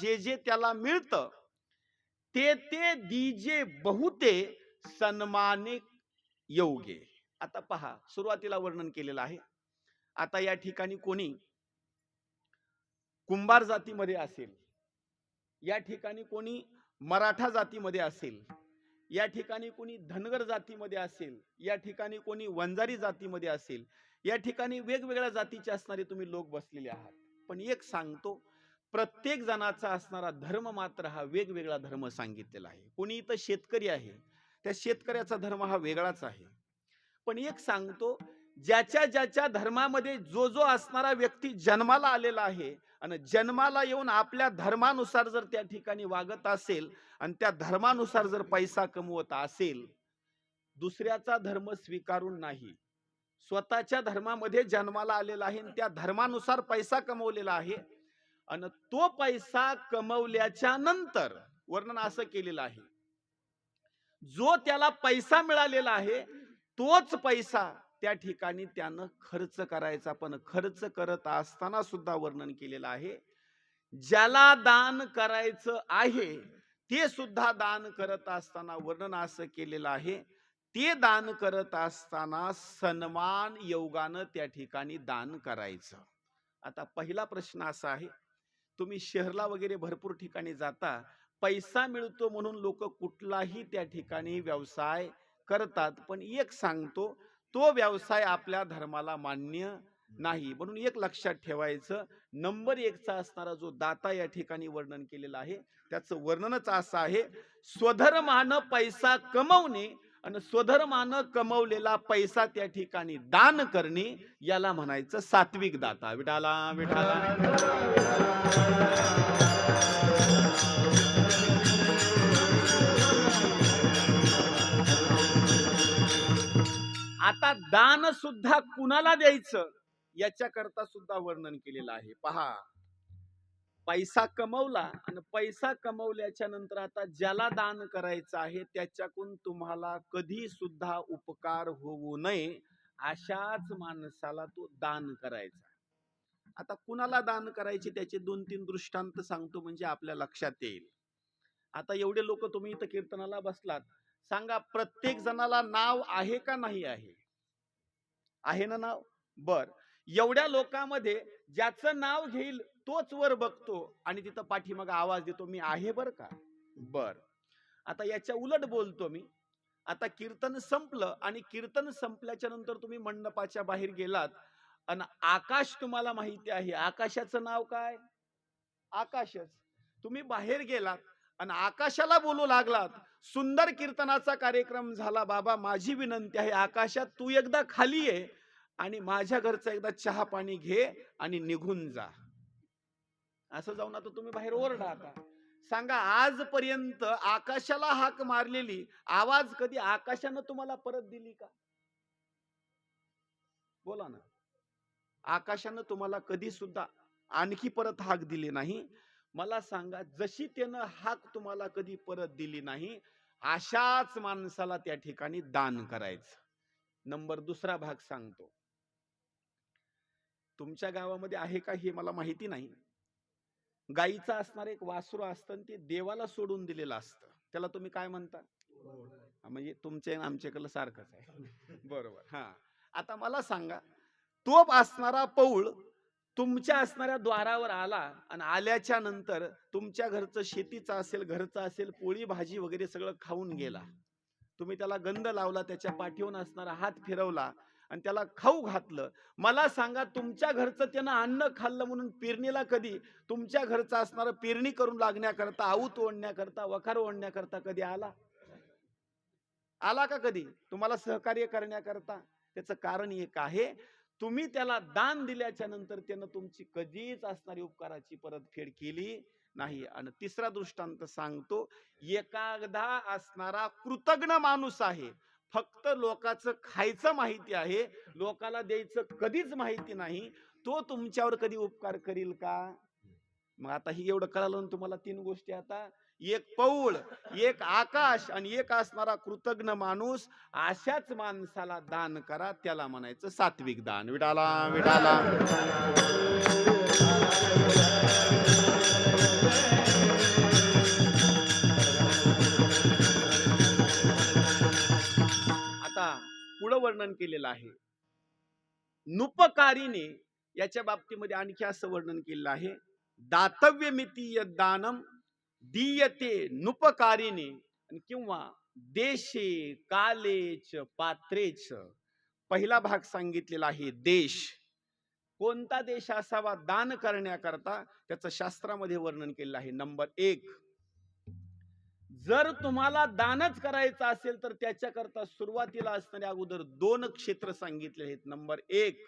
जे जे त्याला मिळतं ते ते दिजे बहुते सन्मानिक योगे आता पहा सुरुवातीला वर्णन केलेलं आहे. आता या ठिकाणी कोणी कुंभार जातीमध्ये असेल या ठिकाणी कोणी मराठा जातीमध्ये असेल या ठिकाणी कोणी धनगर जातीमध्ये असेल या ठिकाणी कोणी वंजारी जातीमध्ये असेल या ठिकाणी वेगवेगळ्या जातीचे असणारे तुम्ही लोक बसलेले आहात. पण एक सांगतो प्रत्येक जणाचा असणारा धर्म मात्र हा वेगवेगळा धर्म सांगितलेला आहे. कोणी इथं शेतकरी आहे त्या शेतकऱ्याचा धर्म हा वेगळाच आहे. पण एक सांगतो ज्याच्या ज्याच्या धर्मामध्ये जो जो असणारा व्यक्ती जन्माला आलेला आहे आणि जन्माला येऊन आपल्या धर्मानुसार जर त्या ठिकाणी वागत असेल आणि त्या धर्मानुसार जर पैसा कमवत असेल दुसऱ्याचा धर्म स्वीकारून नाही. स्वतःच्या धर्मामध्ये जन्माला आलेला आहे आणि त्या धर्मानुसार पैसा कमवलेला आहे आणि तो पैसा कमवल्याच्या नंतर वर्णन असं केलेलं आहे. जो त्याला पैसा मिळालेला आहे तोच पैसा त्या ठिकाणी त्यानं खर्च करायचा. पण खर्च करत असताना सुद्धा वर्णन केलेलं आहे. ज्याला दान करायचं आहे ते सुद्धा दान करत असताना वर्णन असं केलेलं आहे. ते दान करत असताना सन्मान योगानं त्या ठिकाणी दान करायचं. आता पहिला प्रश्न असा आहे तुम्ही शहरला वगैरे भरपूर ठिकाणी जाता पैसा मिळतो म्हणून लोक कुठलाही त्या ठिकाणी व्यवसाय करतात. पण एक सांगतो तो व्यवसाय आपल्या धर्माला मान्य नाही. म्हणून एक लक्षात ठेवायचं नंबर एकचा असणारा जो दाता या ठिकाणी वर्णन केलेला आहे त्याचं वर्णनच असं आहे स्वधर्मानं पैसा कमवणे आणि स्वधर्मानं कमवलेला पैसा त्या ठिकाणी दान करणे याला म्हणायचं सात्विक दाता. विठाला विठाला. आता दान सुद्धा कुणाला द्यायचं? याच्याकरता सुद्धा वर्णन केलेलं आहे. पहा. पैसा कमवला आणि पैसा कमवल्याच्या नंतर आता ज्याला दान करायचं आहे त्याच्याकडून तुम्हाला कधी सुद्धा उपकार होऊ नये अशाच माणसाला तो दान करायचा आता कुणाला दान करायचे त्याचे दोन तीन दृष्टांत सांगतो म्हणजे आपल्या लक्षात येईल. आता एवढे लोक तुम्ही इथं कीर्तनाला बसलात सांगा प्रत्येक जणाला नाव आहे का नाही आहे? आहे ना नाव? बर. एवढ्या लोकांमध्ये ज्याचं नाव घेईल तोच वर बघतो आणि तिथं पाठीमाग आवाज देतो मी आहे बर का? बर. आता याच्या उलट बोलतो मी. आता कीर्तन संपलं आणि कीर्तन संपल्याच्या नंतर तुम्ही मंडपाच्या बाहेर गेलात आणि आकाश तुम्हाला माहिती आहे. आकाशाचं नाव काय? आकाशच. तुम्ही बाहेर गेलात आणि आकाशाला बोलू लागलात. सुंदर कीर्तनाचा कार्यक्रम झाला. बाबा माझी विनंती आहे आकाशात तू एकदा खाली ये आणि माझ्या घरचा एकदा चहा पाणी घे आणि निघून जा. असं जाऊन आता तुम्ही बाहेर ओरडा आता सांगा आजपर्यंत आकाशाला हाक मारलेली आवाज कधी आकाशानं तुम्हाला परत दिली का? बोला ना. आकाशानं तुम्हाला कधी सुद्धा आणखी परत हाक दिली नाही. मला सांगा जशी त्यानं हाक तुम्हाला कधी परत दिली नाही अशाच माणसाला त्या ठिकाणी दान करायचं. नंबर दुसरा भाग सांगतो. तुमच्या गावामध्ये आहे का हे मला माहिती नाही. गाईचं असणार एक वासरू असतं आणि ते देवाला सोडून दिलेलं असतं. त्याला तुम्ही काय म्हणता? हा, म्हणजे तुमचे आणि आमच्याकडलं सारखंच आहे. बरोबर. हा. आता मला सांगा तो असणारा पौळ तुमच्या असणाऱ्या द्वारावर आला आणि आल्याच्यानंतर तुमच्या घरचं शेतीचं असेल घरचं असेल पोळी भाजी वगैरे सगळं खाऊन गेला. तुम्ही त्याला गंध लावला त्याच्या पाठीवरून असणारा हात फिरवला आणि त्याला खाऊ घातलं. मला सांगा तुमच्या घरचं त्यानं अन्न खाल्लं म्हणून पेरणीला कधी? तुमच्या घरचं असणारं पेरणी करून लागण्याकरता आऊत ओढण्याकरता वखार ओढण्याकरता कधी आला? आला का कधी? तुम्हाला सहकार्य करण्याकरता? त्याचं कारण एक आहे तुम्ही त्याला दान दिल्याच्या नंतर त्यानं तुमची कधीच असणारी उपकाराची परतफेड केली नाही. आणि तिसरा दृष्टांत सांगतो एकागदा असणारा कृतज्ञ माणूस आहे. फक्त लोकांचं खायचं माहिती आहे लोकाला द्यायचं कधीच माहिती नाही तो तुमच्यावर कधी उपकार करील का? मग आता ही एवढं कळालं ना तुम्हाला तीन गोष्टी आता. एक पौळ एक आकाश आणि एक असणारा कृतज्ञ माणूस अशाच माणसाला दान करा त्याला म्हणायचं सात्विक दान. विडाला विडाला. पुढं वर्णन केलेलं आहे. नुपकारीने याच्या बाबतीमध्ये आणखी असं वर्णन केलेलं आहे. दातव्य मितीय दानम दीयते नुपकारीने किंवा देशे कालेच पात्रेच पहिला भाग सांगितलेला आहे देश. कोणता देश असावा? दान करण्याकरता त्याचं शास्त्रामध्ये वर्णन केलेलं आहे. नंबर एक जर तुम्हाला दानच करायचं असेल तर त्याच्याकरता सुरुवातीला असणारे अगोदर दोन क्षेत्र सांगितले आहेत. नंबर एक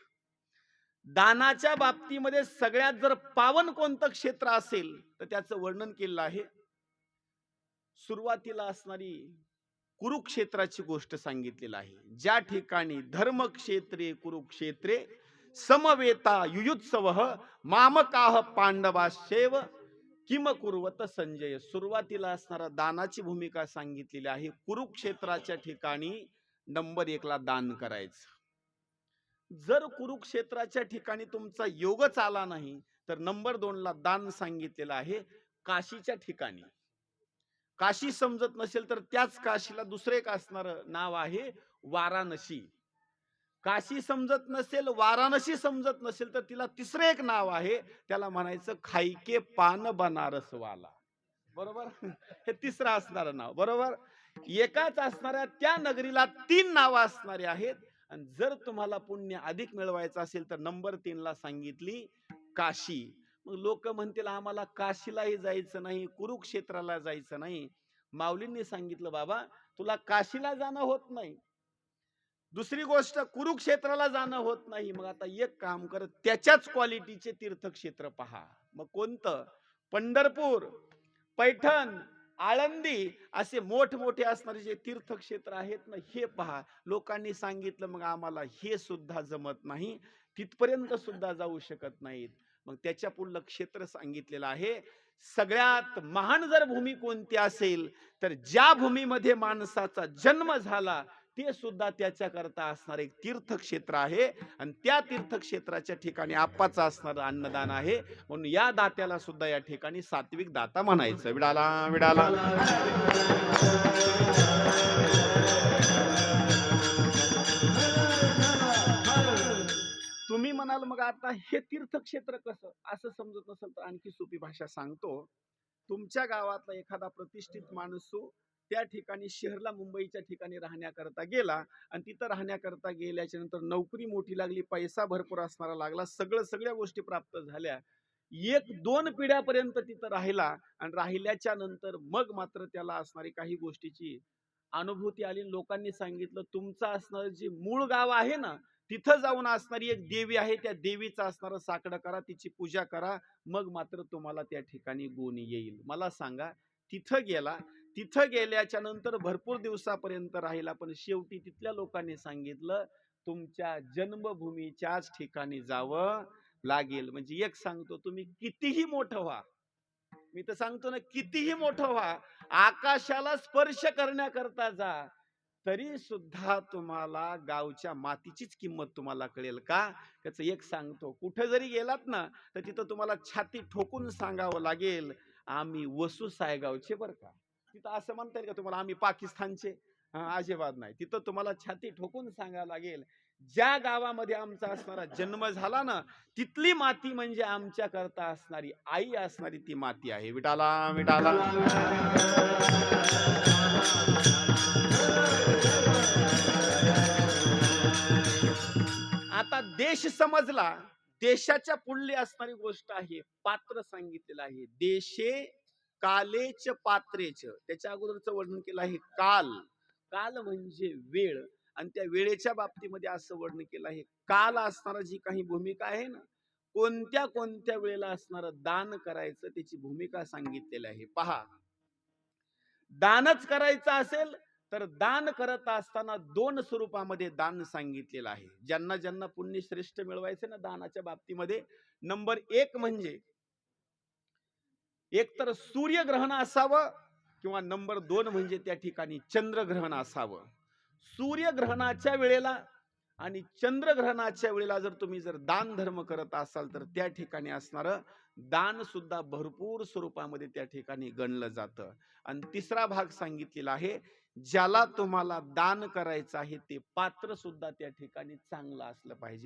दानाच्या बाबतीमध्ये सगळ्यात जर पावन कोणतं क्षेत्र असेल तर त्याचं वर्णन केलेलं आहे. सुरुवातीला असणारी कुरुक्षेत्राची गोष्ट सांगितलेली आहे. ज्या ठिकाणी धर्मक्षेत्रे कुरुक्षेत्रे समवेता युयुत्सव मामकाह पांडवाशेव किम कुर्वत संजय? सुरुवातीला असणारा दानाची भूमिका सांगितलेली आहे. कुरुक्षेत्राच्या ठिकाणी नंबर एकला दान करायचं. जर कुरुक्षेत्राच्या ठिकाणी तुमचा योगच आला नाही तर नंबर दोनला दान सांगितलेलं आहे. काशीच्या ठिकाणी. काशी समजत नसेल तर त्याच काशीला दुसरं एक असणार नाव आहे वाराणसी. काशी समजत नसेल वाराणसी समजत नसेल तर तिला तिसरं एक नाव आहे. त्याला म्हणायचं खाईके पान बनारसवाला. बरोबर? हे तिसरं असणारं नाव. बरोबर? एकाच असणाऱ्या त्या नगरीला तीन नावं असणारे आहेत. आणि जर तुम्हाला पुण्य अधिक मिळवायचं असेल तर नंबर तीनला सांगितली काशी. मग लोक म्हणतील आम्हाला काशीलाही जायचं नाही कुरुक्षेत्राला जायचं नाही. माऊलींनी सांगितलं बाबा तुला काशीला जाणं होत नाही. दुसरी गोष्ट कुरुक्षेत्राला जाणं होत नाही. मग आता एक काम कर त्याच्याच क्वालिटीचे तीर्थक्षेत्र पहा. मग कोणतं? पंढरपूर पैठण आळंदी असे मोठमोठे असणारे जे तीर्थक्षेत्र आहेत ना हे पहा. लोकांनी सांगितलं मग आम्हाला हे सुद्धा जमत नाही. तिथपर्यंत सुद्धा जाऊ शकत नाहीत. मग त्याच्या पुढलं क्षेत्र सांगितलेलं आहे. सगळ्यात महान जर भूमी कोणती असेल तर ज्या भूमीमध्ये माणसाचा जन्म झाला ते सुद्धा त्याच्याकरता असणार एक तीर्थक्षेत्र आहे. आणि त्या तीर्थक्षेत्राच्या ठिकाणी आप्पाचं असणारं अन्नदान आहे. म्हणून या दात्याला सुद्धा या ठिकाणी सात्विक दाता म्हणायचं. विडाला विडाला. तुम्ही म्हणाल मग आता हे तीर्थक्षेत्र कसं? असं समजत नसेल तर आणखी सोपी भाषा सांगतो. तुमच्या गावातला एखादा प्रतिष्ठित माणूस त्या ठिकाणी शहरला मुंबईच्या ठिकाणी राहण्याकरता गेला आणि तिथं राहण्याकरता गेल्याच्यानंतर नोकरी मोठी लागली पैसा भरपूर असणारा लागला सगळं सगळ्या गोष्टी प्राप्त झाल्या. एक दोन पिढ्यापर्यंत तिथं राहिला आणि राहिल्याच्या नंतर मग मात्र त्याला असणारी काही गोष्टीची अनुभूती आली. लोकांनी सांगितलं तुमचं असणारं जे मूळ गाव आहे ना तिथं जाऊन असणारी एक देवी आहे त्या देवीचं असणारं साकडं करा तिची पूजा करा मग मात्र तुम्हाला त्या ठिकाणी गुण येईल. मला सांगा तिथं गेला तिथं गेल्याच्यानंतर भरपूर दिवसापर्यंत राहिला. पण शेवटी तिथल्या लोकांनी सांगितलं तुमच्या जन्मभूमीच्याच ठिकाणी जावं लागेल. म्हणजे एक सांगतो तुम्ही कितीही मोठं व्हा. मी तर सांगतो ना कितीही मोठं व्हा आकाशाला स्पर्श करण्याकरता जा. तरी सुद्धा तुम्हाला गावच्या मातीचीच किंमत तुम्हाला कळेल का? त्याचं एक सांगतो कुठे जरी गेलात ना तर तिथं तुम्हाला छाती ठोकून सांगावं लागेल आम्ही वसू सायगावचे बरं का. तिथं असं म्हणता येईल का तुम्हाला आम्ही पाकिस्तानचे? अजिबात नाही. तिथं तुम्हाला छाती ठोकून सांगायला लागेल ज्या गावामध्ये आमचा असणारा जन्म झाला ना तिथली माती म्हणजे आमच्या करता असणारी आई असणारी ती माती आहे. विटाला विटाला. आता देश समजला देशाच्या पुढली असणारी गोष्ट आहे पात्र सांगितलेलं आहे. देशे कालेच पात्रेच. त्याच्या अगोदरचं वर्णन केलं आहे काल. काल म्हणजे वेळ. आणि त्या वेळेच्या बाबतीमध्ये असं वर्णन केलं आहे काल असणारा जी काही भूमिका आहे ना कोणत्या कोणत्या वेळेला असणारं दान करायचं त्याची भूमिका सांगितलेली आहे. पहा. दानच करायचं असेल तर दान करत असताना दोन स्वरूपामध्ये दान सांगितलेलं आहे. ज्यांना ज्यांना पुण्य श्रेष्ठ मिळवायचे ना दानाच्या बाबतीमध्ये नंबर एक म्हणजे एक तर सूर्यग्रहण असावं किंवा नंबर दोन म्हणजे त्या ठिकाणी चंद्रग्रहण असावं. सूर्यग्रहणाच्या वेळेला आणि चंद्रग्रहणाच्या वेळेला जर तुम्ही जर दान धर्म करत असाल तर त्या ठिकाणी असणारं दान सुद्धा भरपूर स्वरूपामध्ये त्या ठिकाणी गणलं जातं. आणि तिसरा भाग सांगितलेला आहे ज्याला तुम्हाला दान करायचं आहे ते पात्र सुद्धा त्या ठिकाणी चांगलं असलं पाहिजे.